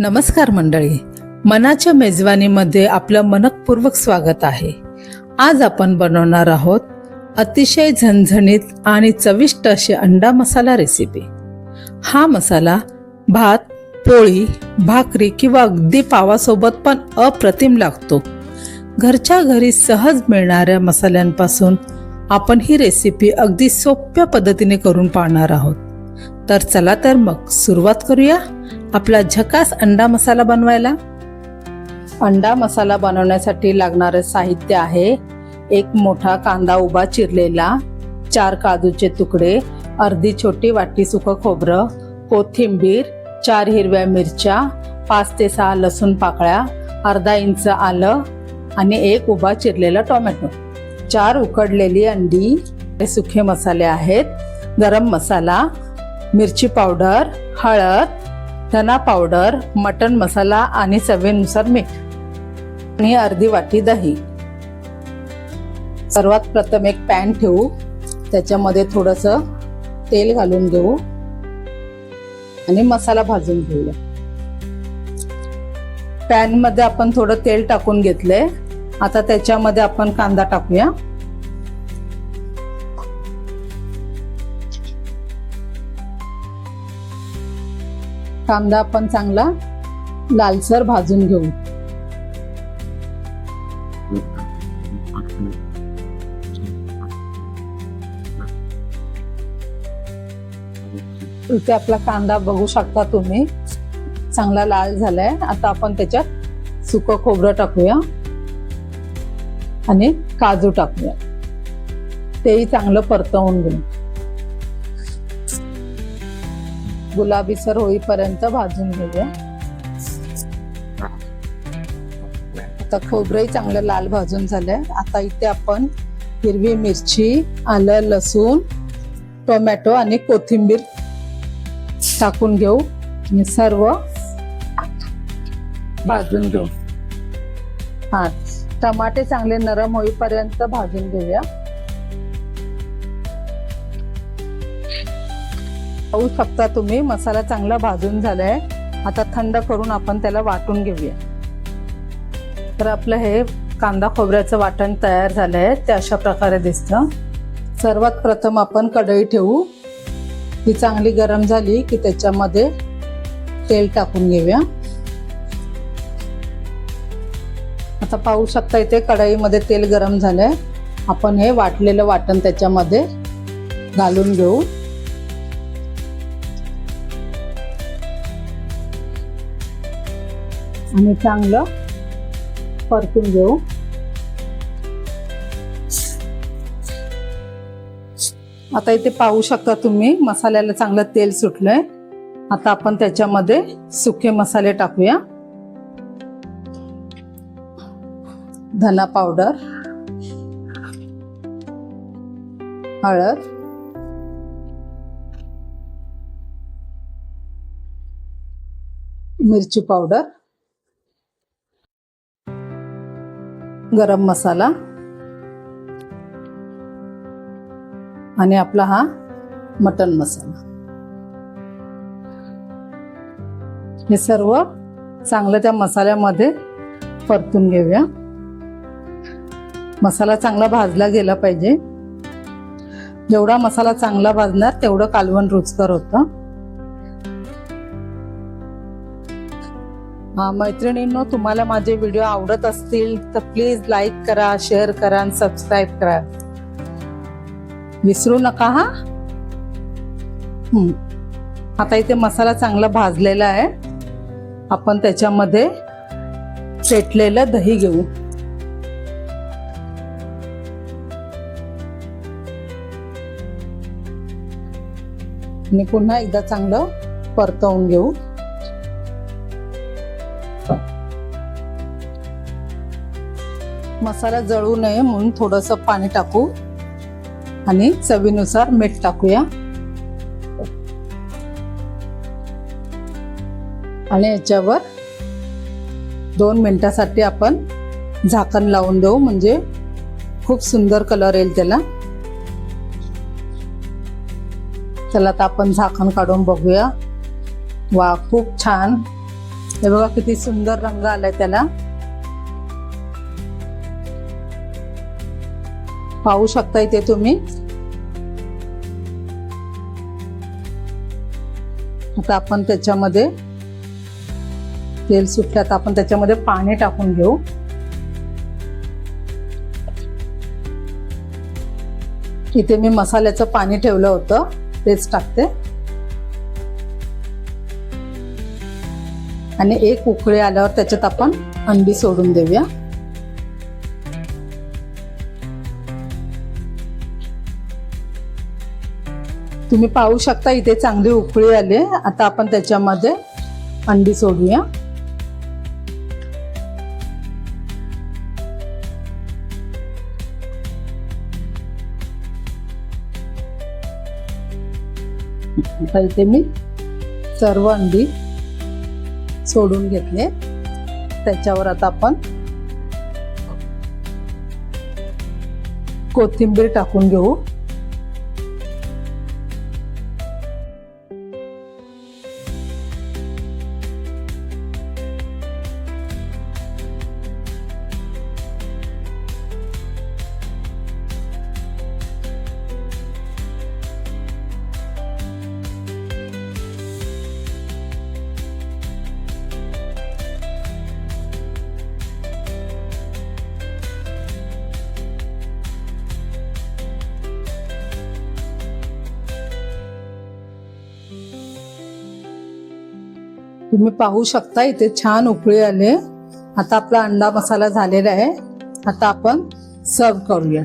नमस्कार मंडळी. मनाच्या मेजवानीमध्ये आपलं मनपूर्वक स्वागत आहे. आज आपण बनवणार आहोत अतिशय झणझणीत आणि चविष्ट अशी अंडा मसाला रेसिपी हा मसाला भात पोळी भाकरी किंवा अगदी पावासोबत पण अप्रतिम लागतो. घरच्या घरी सहज मिळणाऱ्या मसाल्यांपासून आपण ही रेसिपी अगदी सोप्या पद्धतीने करून पाहणार आहोत. तर चला तर मग सुरुवात करूया. आपला झकास अंडा मसाला बनवायला? अंडा मसाला बनवण्यासाठी लागणारे साहित्य आहे एक मोठा कांदा उभा चिरलेला चार काजूचे तुकडे अर्धी छोटी वाटी सुकं खोबरं कोथिंबीर चार हिरव्या मिरच्या पाच ते सहा लसूण पाकळ्या अर्धा इंच आलं आणि एक उभा चिरलेला टोमॅटो. चार उकडलेली अंडी हे सुखे मसाले आहेत. गरम मसाला मिरची पावडर हळद धना पावडर मटन मसाला आणि चवीनुसार मीठ. आणि अर्धी वाटी दही. सर्वात प्रथम एक पॅन ठेवू. त्याच्यामध्ये थोडस तेल घालून घेऊ. आणि मसाला भाजून घेऊया. पॅनमध्ये आपण थोडं तेल टाकून घेतलंय. आता त्याच्यामध्ये आपण कांदा टाकूया. कांदा आपण चांगला लालसर भाजून घेऊ. इथे आपला कांदा बघू शकता तुम्ही. चांगला लाल झालाय. आता आपण त्याच्यात सुकं खोबरं टाकूया. आणि काजू टाकूया. तेही चांगलं परतवून घेऊ. गुलाबीसर होईपर्यंत भाजून घेऊया. आता खोबरंही चांगलं लाल भाजून झालंय. आता इथे आपण हिरवी मिरची आलं लसूण टोमॅटो आणि कोथिंबीर टाकून घेऊ. आणि सर्व भाजून घेऊ. हा टमाटे चांगले नरम होईपर्यंत भाजून घेऊया. पाहू शकता तुम्ही मसाला चांगला भाजून झालाय. आता थंड करून आपण त्याला वाटून घेऊया. तर आपलं हे कांदा खोबऱ्याचं वाटण तयार झालं आहे ते अशा प्रकारे दिसतं. सर्वात प्रथम आपण कढई ठेवू. ती चांगली गरम झाली की त्याच्यामध्ये तेल टाकून घेऊया. आता पाहू शकता इथे कढईमध्ये तेल गरम झालंय. आपण हे वाटलेलं वाटण त्याच्यामध्ये घालून घेऊ. आणि चांगलं परतून घेऊ. आता इथे पाहू शकता तुम्ही मसाल्याला चांगलं तेल सुटलंय. आता आपण त्याच्यामध्ये सुके मसाले टाकूया. धना पावडर हळद मिरची पावडर गरम मसाला. आणि आपला हा मटन मसाला. हे सर्व चांगलं त्या मसाल्यामध्ये परतून घेऊया. मसाला चांगला भाजला गेला पाहिजे. जेवढा मसाला चांगला भाजणार तेवढं कालवण रुचकर होतं. मैत्रिणींनो तुम्हाला माझे व्हिडिओ आवडत असतील तर प्लीज लाईक करा शेअर करा आणि सबस्क्राईब करा. विसरू नका हा? आता इथे मसाला चांगला भाजलेला आहे. आपण त्याच्यामध्ये फेटलेलं दही घेऊ. आणि पुन्हा एकदा चांगलं परतवून घेऊ. मसाला. जळू नये म्हणून थोडस पाणी टाकू आणि चवीनुसार मीठ टाकूया. आणि याच्यावर दोन मिनिटासाठी आपण झाकण लावून देऊ म्हणजे खूप सुंदर कलर येईल त्याला. चला आता आपण झाकण काढून बघूया. वा खूप छान. हे बघा किती सुंदर रंग आलाय त्याला. पाहू शकता इथे तुम्ही. आता आपण त्याच्यामध्ये तेल सुटल्यात आपण त्याच्यामध्ये पाणी टाकून घेऊ. इथे मी मसाल्याचं पाणी ठेवलं होतं तेच टाकते. आणि एक उकळी आल्यावर त्याच्यात आपण अंडी सोडून देऊया. तुम्ही पाहू शकता इथे चांगली उकळी आली आता आपण त्याच्यामध्ये अंडी सोडूया. इथे मी सर्व अंडी सोडून घेतले. त्याच्यावर आता आपण कोथिंबीर टाकून घेऊ. तुम्ही पाहू शकता इथे छान उकळी आले आता आपला अंडा मसाला झालेला आहे. आता आपण सर्व करूया.